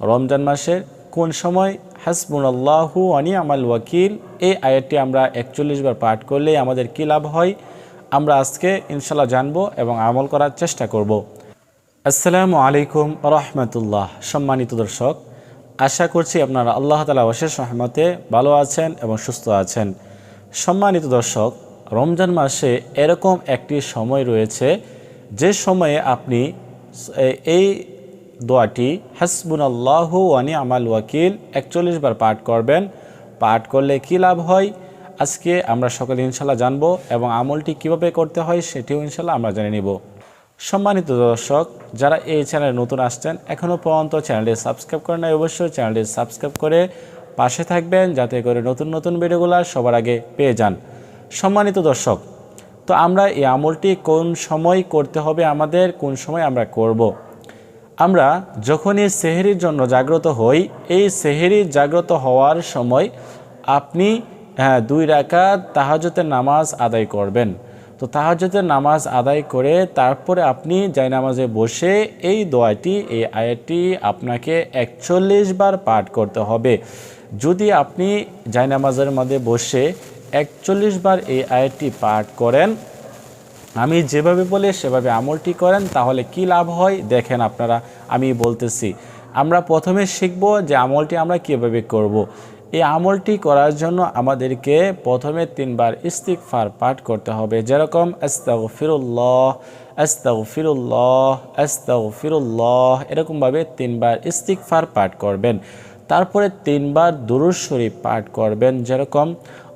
রমজান মাসের কোন সময়? হাসবুনাল্লাহু আনি আমাল ওয়াকিল। এই আয়াতটি আমরা একচল্লিশ বার পাঠ করলে আমাদের কী লাভ হয়? আমরা আজকে ইনশাল্লাহ জানব এবং আমল করার চেষ্টা করব। আসসালামু আলাইকুম রহমতুল্লাহ। সম্মানিত দর্শক, আশা করছি আপনারা আল্লাহ তালা অশেষ রহমতে ভালো আছেন এবং সুস্থ আছেন। সম্মানিত দর্শক, রমজান মাসে এরকম একটি সময় রয়েছে যে সময়ে আপনি এই দোয়াটি হাসবুন আল্লাহ ওয়ানি আমাল ওয়াকিল একচল্লিশ বার পাঠ করবেন। পাঠ করলে কী লাভ হয়? আজকে আমরা সকলে ইনশাল্লাহ জানব এবং আমলটি কীভাবে করতে হয় সেটিও ইনশাল্লাহ আমরা জেনে নিব। সম্মানিত দর্শক, যারা এই চ্যানেলে নতুন আসছেন এখনও পর্যন্ত চ্যানেলটি সাবস্ক্রাইব করেন নাই, অবশ্যই চ্যানেলটি সাবস্ক্রাইব করে পাশে থাকবেন, যাতে করে নতুন নতুন ভিডিওগুলো সবার আগে পেয়ে যান। সম্মানিত দর্শক, তো আমরা এই আমলটি কোন সময় করতে হবে, আমাদের কোন সময় আমরা করব। আমরা যখনই সেহেরির জন্য জাগ্রত হই, এই সেহেরি জাগ্রত হওয়ার সময় আপনি হ্যাঁ দুই রাকাত তাহাজতের নামাজ আদায় করবেন। তো তাহাজতের নামাজ আদায় করে তারপরে আপনি জায় নামাজে বসে এই দোয়াটি, এই আয়াতটি আপনাকে একচল্লিশ বার পাঠ করতে হবে। যদি আপনি জায় নামাজের মধ্যে বসে একচল্লিশ বার এই আয়াতটি পাঠ করেন আমি যেভাবে বলে, সেভাবে আমলটি করেন, তাহলে কি লাভ হয়? দেখেন আপনারা, আমি বলতেছি। আমরা প্রথমে শিখব যে আমলটি আমরা কীভাবে করব। এই আমলটি করার জন্য আমাদেরকে প্রথমে তিনবার ইস্তিকফার পাঠ করতে হবে। যেরকম আস্তাগ ফিরুল্লাহ আস্তাগ ফিরুল্লাহ আস্তাগ ফিরুল্লাহ এরকমভাবে তিনবার ইস্তিকফার পাঠ করবেন। তারপরে তিনবার দুরুজ শরীফ পাঠ করবেন। যেরকম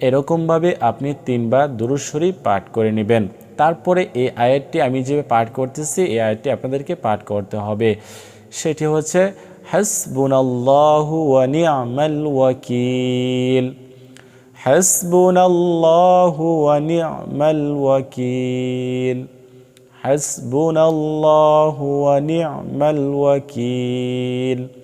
এরকমভাবে আপনি তিনবার দুরুদ শরীফ পাঠ করে নেবেন। তারপরে এই আয়াতটি আমি যে পাঠ করতেছি, এই আয়াতটি আপনাদেরকে পাঠ করতে হবে। সেটি হচ্ছে, হাসবুনাল্লাহু ওয়া নি'মাল ওয়াকিল। হাসবুনাল্লাহু ওয়া নি'মাল ওয়াকিল। হাসবুনাল্লাহু ওয়া নি'মাল ওয়াকিল।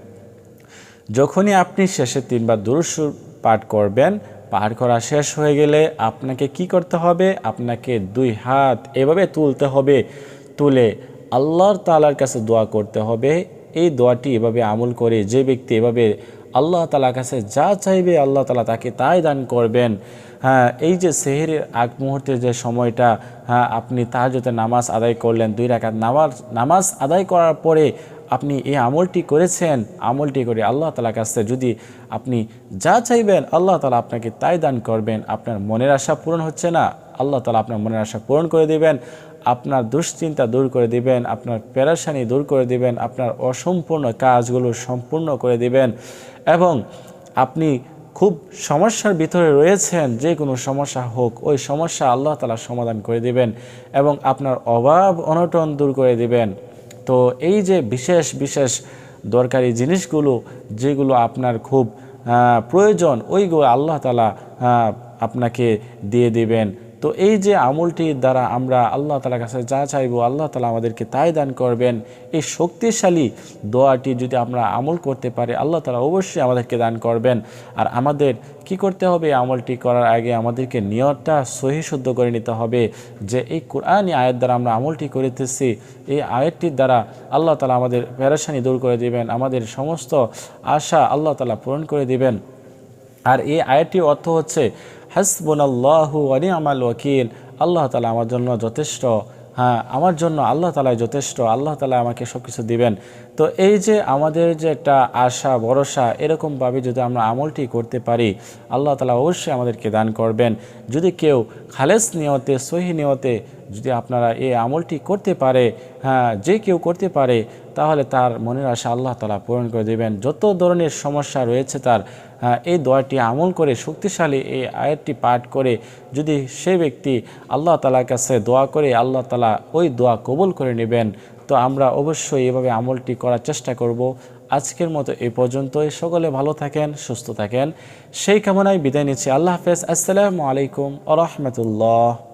যখনই আপনি শেষে তিনবার দুরুস পাঠ করবেন, পাঠ করা শেষ হয়ে গেলে আপনাকে কি করতে হবে? আপনাকে দুই হাত এভাবে তুলতে হবে, তুলে আল্লাহর তালার কাছে দোয়া করতে হবে। এই দোয়াটি এভাবে আমল করে যে ব্যক্তি এভাবে আল্লাহ তালার কাছে যা চাইবে আল্লাহ তালা তাকে তাই দান করবেন। হ্যাঁ এই যে সেহেরের আগ মুহূর্তে যে সময়টা হ্যাঁ আপনি তাহাজতে নামাজ আদায় করলেন, দুই রাকাত নামাজ নামাজ আদায় করার পরে আপনি এই আমলটি করেছেন, আমলটি করে আল্লাহ তালার কাছে যদি আপনি যা চাইবেন, আল্লাহ তালা আপনাকে তাই দান করবেন। আপনার মনের আশা পূরণ হচ্ছে না। আল্লাহ তালা আপনার মনের আশা পূরণ করে দেবেন। আপনার দুশ্চিন্তা দূর করে দিবেন। আপনার প্যারাসানি দূর করে দিবেন। আপনার অসম্পূর্ণ কাজগুলো সম্পূর্ণ করে দিবেন। এবং আপনি খুব সমস্যার ভিতরে রয়েছেন, যে কোনো সমস্যা হোক, ওই সমস্যা আল্লাহ তালা সমাধান করে দিবেন এবং আপনার অভাব অনটন দূর করে দিবেন। তো এই যে বিশেষ বিশেষ দরকারি জিনিসগুলো, যেগুলো আপনার খুব প্রয়োজন, ওইগুলো আল্লাহ তালা আপনাকে দিয়ে দিবেন। তো এই যে আমলটির দ্বারা আমরা আল্লাহ তালার কাছে যা চাইব, আল্লাহ তালা আমাদেরকে তাই দান করবেন। এই শক্তিশালী দোয়াটি যদি আমরা আমল করতে পারি, আল্লাহ তালা অবশ্যই আমাদেরকে দান করবেন। আর আমাদের কি করতে হবে? আমলটি করার আগে আমাদেরকে নিয়তটা সহি শুদ্ধ করে নিতে হবে যে এই কোরআনই আয়ের দ্বারা আমরা আমলটি করিতেছি, এই আয়েরটির দ্বারা আল্লাহ তালা আমাদের পেরেশানি দূর করে দিবেন, আমাদের সমস্ত আশা আল্লাহ তালা পূরণ করে দিবেন। আর এই আয়েরটির অর্থ হচ্ছে হাসবুনাল্লাহু আনি আমাল ওয়াকিল। আল্লাহ তালা আমার জন্য যথেষ্ট। হ্যাঁ আমার জন্য আল্লাহ তালা যথেষ্ট। আল্লাহ তালা আমাকে সব কিছু দিবেন। তো এই যে আমাদের যে একটা আশা, ভরসা এরকমভাবে যদি আমরা আমলটি করতে পারি, আল্লাহ তালা অবশ্যই আমাদেরকে দান করবেন। যদি কেউ খালেস নিয়তে, সহি নিয়তে যদি আপনারা এই আমলটি করতে পারে হ্যাঁ যে কেউ করতে পারে তাহলে তার মনের আশা আল্লাহ তালা পূরণ করে দেবেন। যত ধরনের সমস্যা রয়েছে তার হ্যাঁ, এই দোয়াটি আমল করে শক্তিশালী এই আয়াতটি পাঠ করে যদি সে ব্যক্তি আল্লাহ তালার কাছে দোয়া করে আল্লাহ তালা ওই দোয়া কবুল করে নেবেন তো আমরা অবশ্যই এভাবে আমলটি করার চেষ্টা করব। আজকের মতো এই পর্যন্তই। সকলে ভালো থাকেন সুস্থ থাকেন। সেই কামনায় বিদায় নিচ্ছি। আল্লাহ হাফেজ। আসসালামু আলাইকুম আ রহমতুল্লাহ।